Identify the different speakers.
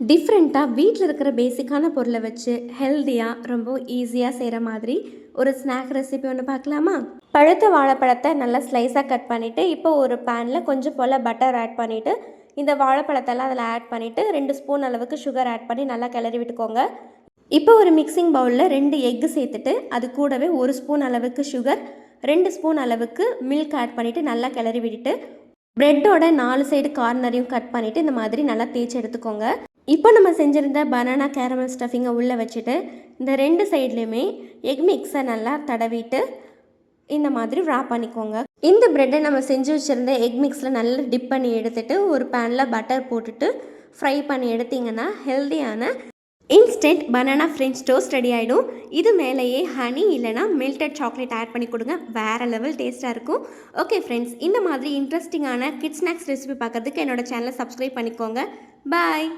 Speaker 1: டிஃப்ரெண்ட்டாக வீட்டில் இருக்கிற பேசிக்கான பொருளை வச்சு ஹெல்த்தியாக ரொம்ப ஈஸியாக செய்கிற மாதிரி ஒரு ஸ்நாக் ரெசிபி ஒன்று பார்க்கலாமா? பழுத்த வாழைப்பழத்தை நல்லா ஸ்லைஸாக கட் பண்ணிவிட்டு இப்போ ஒரு பேனில் கொஞ்சம் போல் பட்டர் ஆட் பண்ணிவிட்டு இந்த வாழைப்பழத்தெல்லாம் அதில் ஆட் பண்ணிவிட்டு ரெண்டு ஸ்பூன் அளவுக்கு சுகர் ஆட் பண்ணி நல்லா கிளறி விட்டுக்கோங்க. இப்போ ஒரு மிக்சிங் பவுலில் ரெண்டு எக்கு சேர்த்துட்டு அது கூடவே ஒரு ஸ்பூன் அளவுக்கு சுகர் ரெண்டு ஸ்பூன் அளவுக்கு மில்க் ஆட் பண்ணிவிட்டு நல்லா கிளறி விட்டுட்டு ப்ரெட்டோட நாலு சைடு கார்னரையும் கட் பண்ணிவிட்டு இந்த மாதிரி நல்லா தேய்ச்சி எடுத்துக்கோங்க. இப்போ நம்ம செஞ்சுருந்த பனானா கேரமல் ஸ்டஃபிங்கை உள்ளே வச்சுட்டு இந்த ரெண்டு சைட்லேயுமே எக் மிக்ஸை நல்லா தடவிட்டு இந்த மாதிரி wrap பண்ணிக்கோங்க. இந்த ப்ரெட்டை நம்ம செஞ்சு வச்சுருந்த எக் மிக்ஸில் நல்லா டிப் பண்ணி எடுத்துகிட்டு ஒரு பேனில் பட்டர் போட்டுட்டு ஃப்ரை பண்ணி எடுத்திங்கன்னா ஹெல்த்தியான instant banana French toast ready ஆகிடும் இது மேலேயே ஹனி இல்லைனா மெல்டட் சாக்லேட் ஆட் பண்ணி கொடுங்க. வேறு லெவல் டேஸ்ட்டாக இருக்கும். ஓகே ஃப்ரெண்ட்ஸ் இந்த மாதிரி இன்ட்ரெஸ்டிங்கான கிட் ஸ்நாக்ஸ் ரெசிபி பார்க்கறதுக்கு என்னோட சேனலை சப்ஸ்கிரைப் பண்ணிக்கோங்க. பாய்